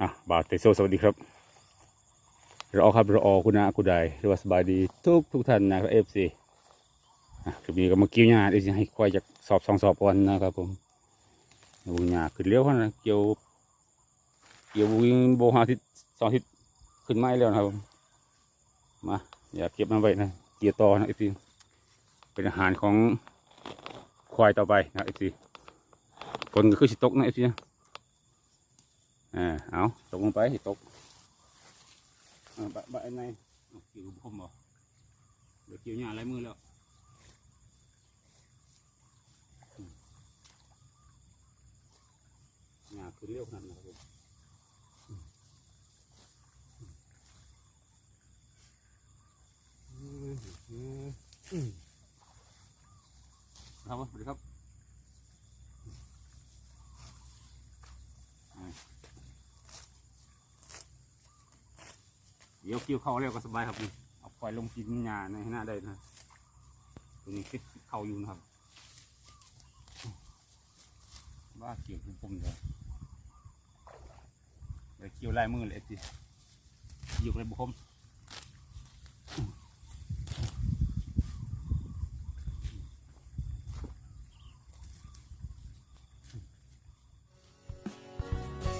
อะบาเตโซสวัสดีครับรอครับรอคุณอาคุณใดหรือว่าสบายดีทุกทุกท่านนะครับเอฟซีอะคลิปนี้ก็มาเกี่ยวหญ้าเดี๋ยวจะให้ควายจากสอบสองสอบก่อนนะครับผมดูหญ้าขึ้นเร็วขนาดเกี่ยวเกี่ยววิ่งโบหาทิศสองทิศขึ้นไม้แล้วนะครับผมมาอย่าเก็บมันไว้นะเกี่ยวต่อนะเอฟซีเป็นอาหารของควายต่อไปนะเอฟซีฝนก็คือสิตกนะเอฟซี อ่าเอาตกลงไปตกอ่าบะบะอันไหนเอาเกี่ยวกับผมบ่เดี๋ยวเกี่ยวหญ้าไรมือแล้วหญ้าขึ้นเร็วขนาดนั้นครับผมครับผมสวัสดีครับ เดี๋ยวคิวเข้าเร็วก็สบายครับนี่เอาปล่อยลงกินหญ้าในหน้าได้นะตรงนี้คิดเข้าอยู่นะครับว่าเกี่ยวกับผมเลยเดี๋ยวเกี่ยวลายมือเลยสิอยู่ในบุคคล